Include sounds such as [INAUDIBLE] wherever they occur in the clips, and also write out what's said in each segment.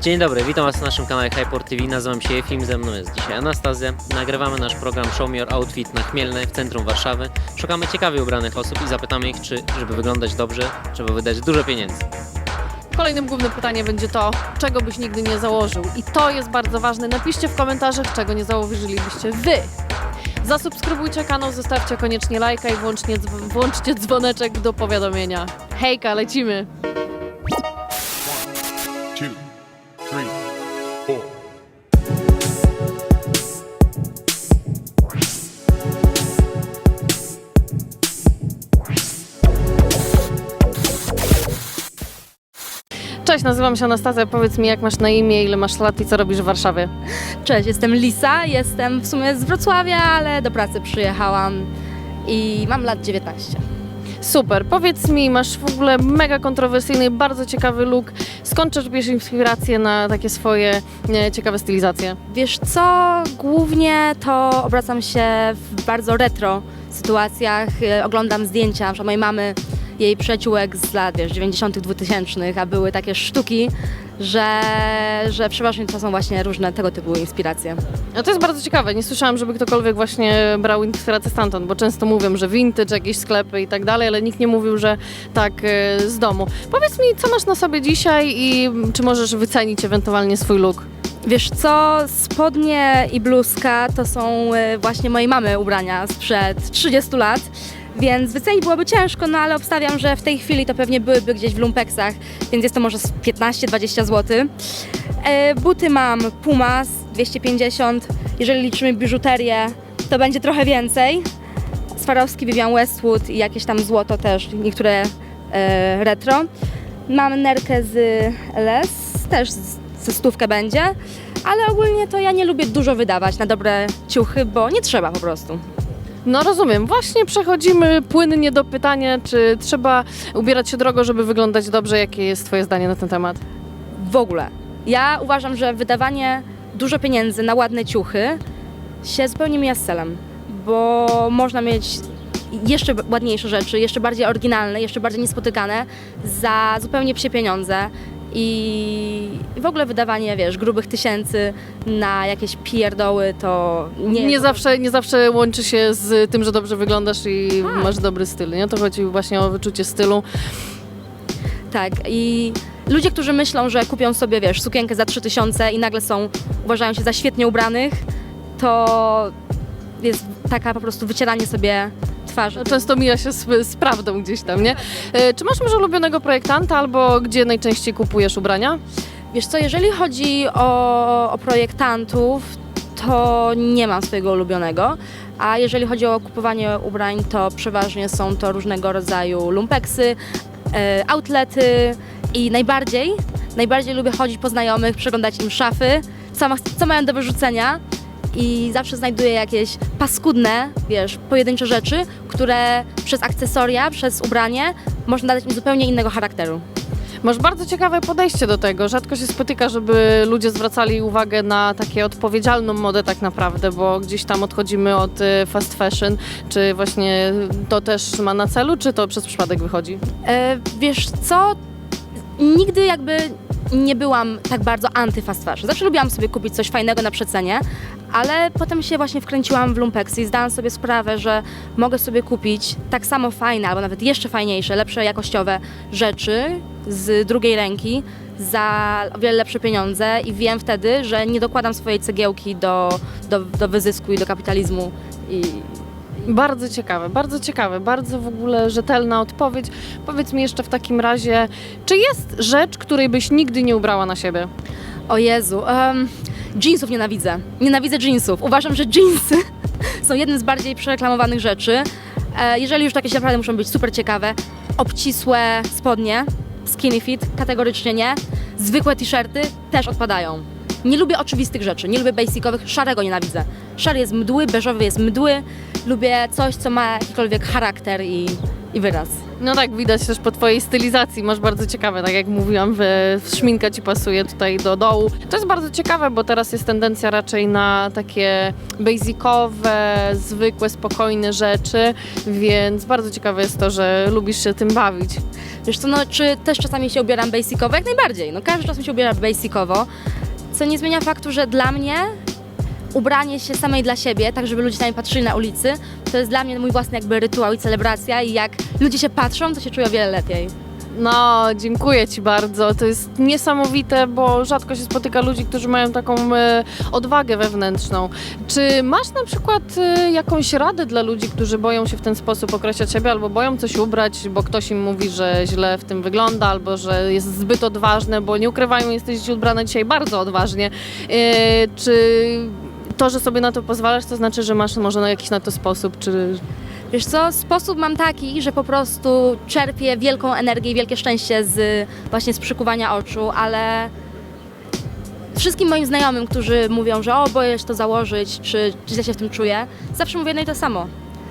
Dzień dobry, witam Was na naszym kanale Hyport TV. Nazywam się Efim, ze mną jest dzisiaj Anastazja. Nagrywamy nasz program Show Me Your Outfit na Chmielnej w centrum Warszawy. Szukamy ciekawie ubranych osób i zapytamy ich, czy żeby wyglądać dobrze, trzeba wydać dużo pieniędzy. Kolejnym głównym pytaniem będzie to, czego byś nigdy nie założył. I to jest bardzo ważne. Napiszcie w komentarzach, czego nie założylibyście wy. Zasubskrybujcie kanał, zostawcie koniecznie lajka i włącznie, włączcie dzwoneczek do powiadomienia. Hejka, lecimy! Nazywam się Anastazja. Powiedz mi, jak masz na imię, ile masz lat i co robisz w Warszawie? Cześć, jestem Lisa, jestem w sumie z Wrocławia, ale do pracy przyjechałam i mam lat 19. Super, powiedz mi, masz w ogóle mega kontrowersyjny bardzo ciekawy look. Skąd czerpiesz inspirację na takie swoje e, ciekawe stylizacje? Wiesz co, głównie to obracam się w bardzo retro sytuacjach, e, oglądam zdjęcia na przykład mojej mamy, jej przyjaciółek z lat, wiesz, 90 2000 a były takie sztuki, że, że przeważnie to są właśnie różne tego typu inspiracje. No to jest bardzo ciekawe. Nie słyszałam, żeby ktokolwiek właśnie brał inspirację stamtąd, bo często mówią, że vintage, jakieś sklepy i tak dalej, ale nikt nie mówił, że tak e, z domu. Powiedz mi, co masz na sobie dzisiaj i czy możesz wycenić ewentualnie swój look? Wiesz co, spodnie i bluzka to są e, właśnie mojej mamy ubrania sprzed 30 lat, więc wycenić byłoby ciężko, no ale obstawiam, że w tej chwili to pewnie byłyby gdzieś w lumpeksach, więc jest to może z 15-20 zł. E, Buty mam Puma z 250, jeżeli liczymy biżuterię, to będzie trochę więcej. Swarowski, Vivian Westwood i jakieś tam złoto też, niektóre e, retro. Mam nerkę z LS, też ze stówkę będzie, ale ogólnie to ja nie lubię dużo wydawać na dobre ciuchy, bo nie trzeba po prostu. No rozumiem. Właśnie przechodzimy płynnie do pytania, czy trzeba ubierać się drogo, żeby wyglądać dobrze. Jakie jest Twoje zdanie na ten temat? W ogóle. Ja uważam, że wydawanie dużo pieniędzy na ładne ciuchy się zupełnie mija z celem, bo można mieć jeszcze ładniejsze rzeczy, jeszcze bardziej oryginalne, jeszcze bardziej niespotykane za zupełnie psie pieniądze. I w ogóle wydawanie, wiesz, grubych tysięcy na jakieś pierdoły to nie... Nie, zawsze, nie zawsze łączy się z tym, że dobrze wyglądasz i Tak. masz dobry styl. Nie? To chodzi właśnie o wyczucie stylu. Tak, i ludzie, którzy myślą, że kupią sobie, wiesz, sukienkę za 3000 i nagle są, uważają się za świetnie ubranych, to jest taka po prostu wycieranie sobie twarzy. Często mija się z, z prawdą gdzieś tam, nie? E, Czy masz może ulubionego projektanta albo gdzie najczęściej kupujesz ubrania? Wiesz co, jeżeli chodzi o, o projektantów, to nie mam swojego ulubionego, a jeżeli chodzi o kupowanie ubrań, to przeważnie są to różnego rodzaju lumpeksy, e, outlety i najbardziej, najbardziej lubię chodzić po znajomych, przeglądać im szafy, co, ma, co mają do wyrzucenia i zawsze znajduję jakieś paskudne, wiesz, pojedyncze rzeczy, które przez akcesoria, przez ubranie można dać im zupełnie innego charakteru. Masz bardzo ciekawe podejście do tego. Rzadko się spotyka, żeby ludzie zwracali uwagę na takie odpowiedzialną modę tak naprawdę, bo gdzieś tam odchodzimy od e, fast fashion. Czy właśnie to też ma na celu, czy to przez przypadek wychodzi? E, wiesz co, nigdy jakby nie byłam tak bardzo anty fast fashion. Zawsze lubiłam sobie kupić coś fajnego na przecenie, ale potem się właśnie wkręciłam w lumpeksy i zdałam sobie sprawę, że mogę sobie kupić tak samo fajne, albo nawet jeszcze fajniejsze, lepsze jakościowe rzeczy z drugiej ręki za o wiele lepsze pieniądze i wiem wtedy, że nie dokładam swojej cegiełki do, do, do wyzysku i do kapitalizmu i, Bardzo ciekawe, bardzo ciekawe, bardzo w ogóle rzetelna odpowiedź. Powiedz mi jeszcze w takim razie, czy jest rzecz, której byś nigdy nie ubrała na siebie? O Jezu, um, jeansów nienawidzę. Nienawidzę jeansów. Uważam, że jeansy [LAUGHS] są jednym z bardziej przereklamowanych rzeczy. E, jeżeli już takie się naprawdę muszą być super ciekawe, obcisłe spodnie, skinny fit, kategorycznie nie. Zwykłe t-shirty też odpadają. Nie lubię oczywistych rzeczy, nie lubię basicowych, szarego nienawidzę. Szary jest mdły, beżowy jest mdły. Lubię coś, co ma jakikolwiek charakter i, i wyraz. No tak, widać też po twojej stylizacji, masz bardzo ciekawe, tak jak mówiłam, w, szminka ci pasuje tutaj do dołu. To jest bardzo ciekawe, bo teraz jest tendencja raczej na takie basicowe, zwykłe, spokojne rzeczy, więc bardzo ciekawe jest to, że lubisz się tym bawić. Wiesz co, no czy też czasami się ubieram basicowo? Jak najbardziej. No każdy czasem się ubiera basicowo, co nie zmienia faktu, że dla mnie ubranie się samej dla siebie, tak żeby ludzie na mnie patrzyli na ulicy, to jest dla mnie mój własny jakby rytuał i celebracja i jak ludzie się patrzą, to się czuję o wiele lepiej. No, dziękuję Ci bardzo. To jest niesamowite, bo rzadko się spotyka ludzi, którzy mają taką e, odwagę wewnętrzną. Czy masz na przykład e, jakąś radę dla ludzi, którzy boją się w ten sposób określać siebie, albo boją coś ubrać, bo ktoś im mówi, że źle w tym wygląda, albo że jest zbyt odważne, bo nie ukrywają, jesteś ubrana dzisiaj bardzo odważnie. E, czy to, że sobie na to pozwalasz, to znaczy, że masz może na jakiś na to sposób, czy... Wiesz co, sposób mam taki, że po prostu czerpię wielką energię i wielkie szczęście z właśnie z przykuwania oczu, ale wszystkim moim znajomym, którzy mówią, że o, boję się to założyć, czy, czy źle się w tym czuję, zawsze mówię jedno i to samo.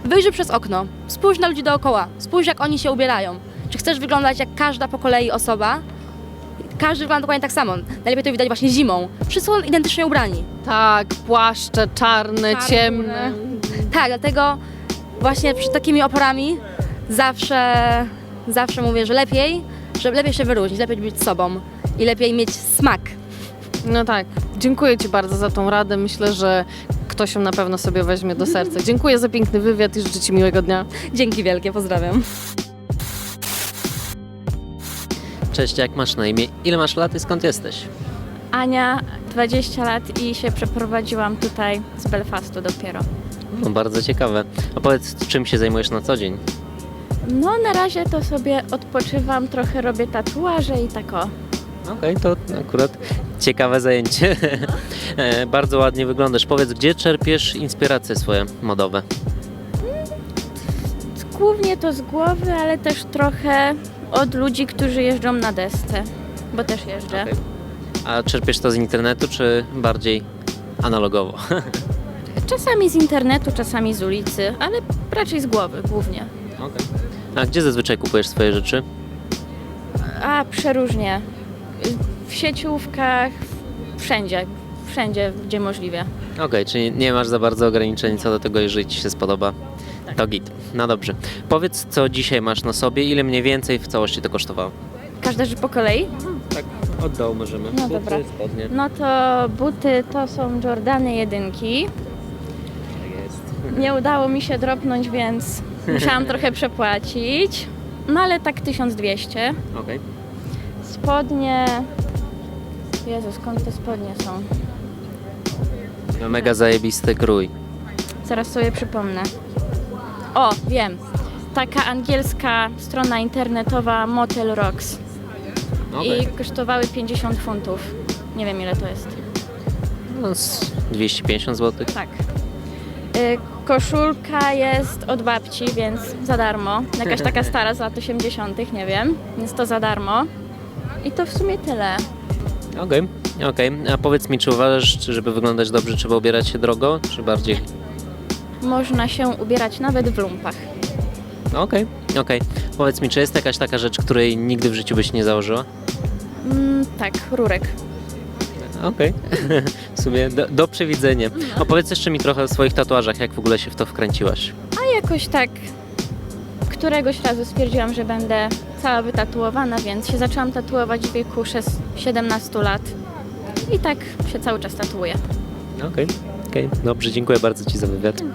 Wyjrzyj przez okno, spójrz na ludzi dookoła, spójrz jak oni się ubierają. Czy chcesz wyglądać jak każda po kolei osoba? Każdy wygląda dokładnie tak samo. Najlepiej to widać właśnie zimą. Wszyscy są identycznie ubrani. Tak, płaszcze czarne, ciemne. Tak, dlatego właśnie przed takimi oporami zawsze, zawsze mówię, że lepiej, że lepiej się wyróżnić, lepiej być sobą i lepiej mieć smak. No tak. Dziękuję Ci bardzo za tą radę. Myślę, że ktoś ją na pewno sobie weźmie do serca. Dziękuję za piękny wywiad i życzę Ci miłego dnia. Dzięki wielkie, pozdrawiam. Cześć, jak masz na imię? Ile masz lat i skąd jesteś? Ania, 20 lat i się przeprowadziłam tutaj z Belfastu dopiero. No, bardzo ciekawe. Opowiedz, czym się zajmujesz na co dzień? No na razie to sobie odpoczywam, trochę robię tatuaże i tak o. Okej, to akurat ciekawe zajęcie. [LAUGHS] E, bardzo ładnie wyglądasz. Powiedz, gdzie czerpiesz inspiracje swoje modowe? Głównie to z głowy, ale też trochę od ludzi, którzy jeżdżą na desce, bo też jeżdżę. Okej. A czerpiesz to z internetu, czy bardziej analogowo? [LAUGHS] Czasami z internetu, czasami z ulicy, ale raczej z głowy głównie. Okej. A gdzie zazwyczaj kupujesz swoje rzeczy? A przeróżnie. W sieciówkach, wszędzie, wszędzie, gdzie możliwe. Okej, czyli nie masz za bardzo ograniczeń co do tego, jeżeli ci się spodoba. To git. No dobrze. Powiedz, co dzisiaj masz na sobie, ile mniej więcej w całości to kosztowało? Każda rzecz po kolei? Tak, od dołu możemy. No dobra. spodnie. No to buty to są Jordany jedynki. Jest. Nie udało mi się dropnąć, więc [LAUGHS] musiałam trochę przepłacić. No ale tak 1200. Okej. Spodnie. Jezu, skąd te spodnie są? No, Mega zajebisty krój. Zaraz sobie przypomnę. O, wiem. Taka angielska strona internetowa Motel Rocks. Okej. I kosztowały 50 funtów. Nie wiem ile to jest. No, z 250 zł. Tak. Y, Koszulka jest od babci, więc za darmo. Jakaś taka [LAUGHS] stara z lat 80., nie wiem, więc to za darmo. I to w sumie tyle. Okej, okej. A powiedz mi, czy uważasz, czy żeby wyglądać dobrze, trzeba ubierać się drogo, czy bardziej... Można się ubierać nawet w lumpach. Okej, okej. Powiedz mi, czy jest jakaś taka rzecz, której nigdy w życiu byś nie założyła? Mm, tak, rurek. Okej. w sumie do, do przewidzenia. Opowiedz jeszcze mi trochę o swoich tatuażach, jak w ogóle się w to wkręciłaś. A jakoś tak któregoś razu stwierdziłam, że będę cała wytatuowana, więc się zaczęłam tatuować w wieku szes- 17 lat. I tak się cały czas tatuuję. Okej, okej. Dobrze, dziękuję bardzo Ci za wywiad. [LAUGHS]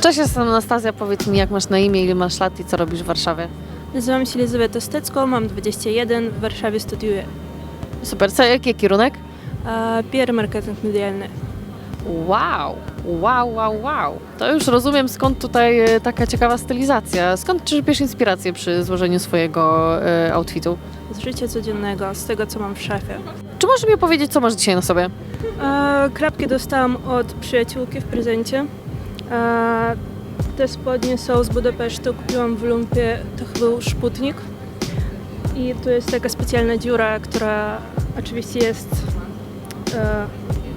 Cześć, jestem Anastazja. Powiedz mi, jak masz na imię, ile masz lat i co robisz w Warszawie? Nazywam się Elizabeta Stecko, mam 21, w Warszawie studiuję. Super. Co, jaki kierunek? A, PR marketing medialny. Wow, wow, wow, wow. To już rozumiem, skąd tutaj e, taka ciekawa stylizacja. Skąd czerpiesz inspirację przy złożeniu swojego e, outfitu? Z życia codziennego, z tego co mam w szafie. Czy możesz mi powiedzieć, co masz dzisiaj na sobie? A, krapki dostałam od przyjaciółki w prezencie. A, te spodnie są z Budapesztu, kupiłam w lumpie, to był szputnik. I tu jest taka specjalna dziura, która oczywiście jest e,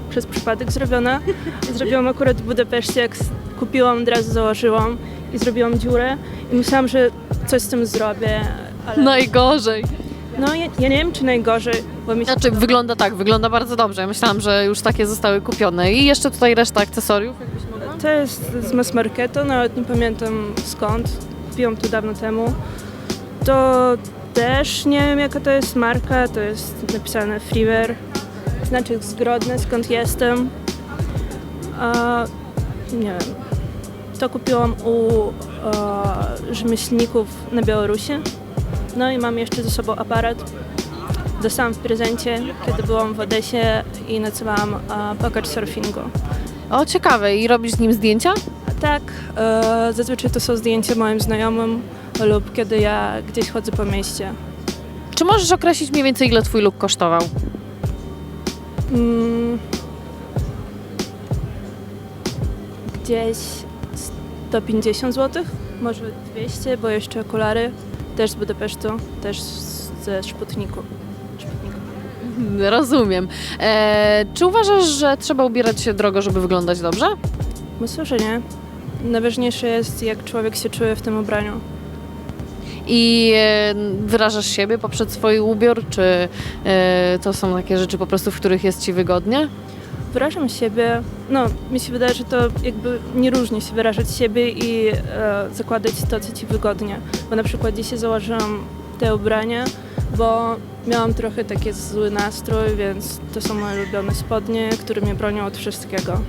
przez przypadek zrobiona. Zrobiłam akurat w Budapeszcie, jak kupiłam, od razu założyłam i zrobiłam dziurę i myślałam, że coś z tym zrobię, ale Najgorzej. No ja, ja nie wiem, czy najgorzej, bo mi się Znaczy, wygląda tak, wygląda bardzo dobrze. Myślałam, że już takie zostały kupione. I jeszcze tutaj reszta akcesoriów. jakbyś mogła? To jest z mass marketu, nawet nie pamiętam skąd. Kupiłam to dawno temu. To też nie wiem jaka to jest marka, to jest napisane Freeware. Znaczy zgrodne skąd jestem. A, nie wiem. To kupiłam u e, rzemieślników na Białorusi. No i mam jeszcze ze sobą aparat. Dostałam w prezencie, kiedy byłam w Odesie i nocowałam pokaż surfingu. O, ciekawe. I robisz z nim zdjęcia? Tak, e, zazwyczaj to są zdjęcia moim znajomym lub kiedy ja gdzieś chodzę po mieście. Czy możesz określić mniej więcej, ile twój look kosztował? Mm, gdzieś 150 zł, może 200, bo jeszcze okulary, też z Budapesztu, też ze Szputniku. Szputniku. Rozumiem. E, czy uważasz, że trzeba ubierać się drogo, żeby wyglądać dobrze? Myślę, że nie. Najważniejsze jest, jak człowiek się czuje w tym ubraniu. I e, wyrażasz siebie poprzez swój ubiór, czy e, to są takie rzeczy po prostu, w których jest ci wygodnie? Wyrażam siebie, no mi się wydaje, że to jakby nie różni się wyrażać siebie i e, zakładać to, co ci wygodnie. Bo na przykład dzisiaj założyłam te ubrania, bo miałam trochę taki zły nastrój, więc to są moje ulubione spodnie, które mnie bronią od wszystkiego.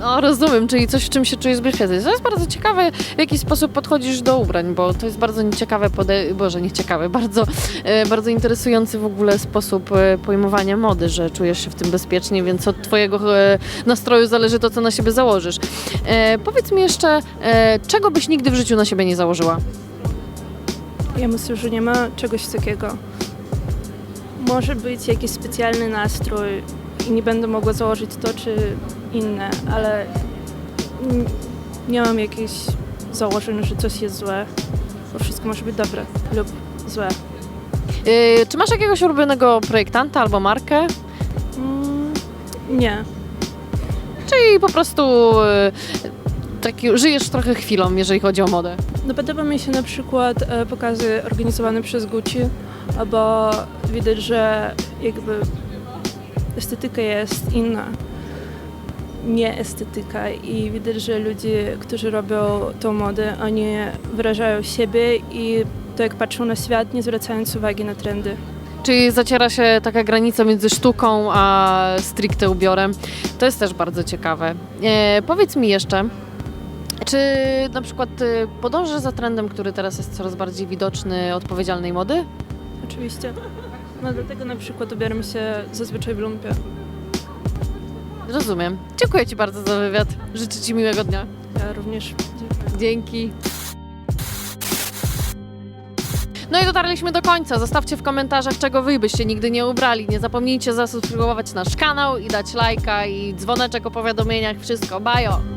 No, rozumiem, czyli coś, w czym się czujesz bezpiecznie. To jest bardzo ciekawe, w jaki sposób podchodzisz do ubrań, bo to jest bardzo nieciekawe, pode... Boże, nieciekawe, [LAUGHS] bardzo, e, bardzo interesujący w ogóle sposób e, pojmowania mody, że czujesz się w tym bezpiecznie, więc od twojego e, nastroju zależy to, co na siebie założysz. E, powiedz mi jeszcze, e, czego byś nigdy w życiu na siebie nie założyła? Ja myślę, że nie ma czegoś takiego. Może być jakiś specjalny nastrój i nie będę mogła założyć to czy inne, ale nie mam jakichś założeń, że coś jest złe, bo wszystko może być dobre lub złe. E, czy masz jakiegoś ulubionego projektanta albo markę? Mm, nie. Czyli po prostu e, taki, żyjesz trochę chwilą, jeżeli chodzi o modę. No podoba mi się na przykład e, pokazy organizowane przez Gucci, bo widać, że jakby estetyka jest inna. Nie estetyka i widać, że ludzie, którzy robią tą modę, oni wyrażają siebie i to jak patrzą na świat, nie zwracając uwagi na trendy. Czyli zaciera się taka granica między sztuką a stricte ubiorem. To jest też bardzo ciekawe. E, powiedz mi jeszcze, czy na przykład e, podążasz za trendem, który teraz jest coraz bardziej widoczny, odpowiedzialnej mody? Oczywiście. No dlatego na przykład ubieram się zazwyczaj w lumpie. Rozumiem. Dziękuję Ci bardzo za wywiad. Życzę Ci miłego dnia. Ja również Dzięki. No i dotarliśmy do końca. Zostawcie w komentarzach, czego wy byście nigdy nie ubrali. Nie zapomnijcie zasubskrybować nasz kanał i dać lajka i dzwoneczek o powiadomieniach. Wszystko. Bajo!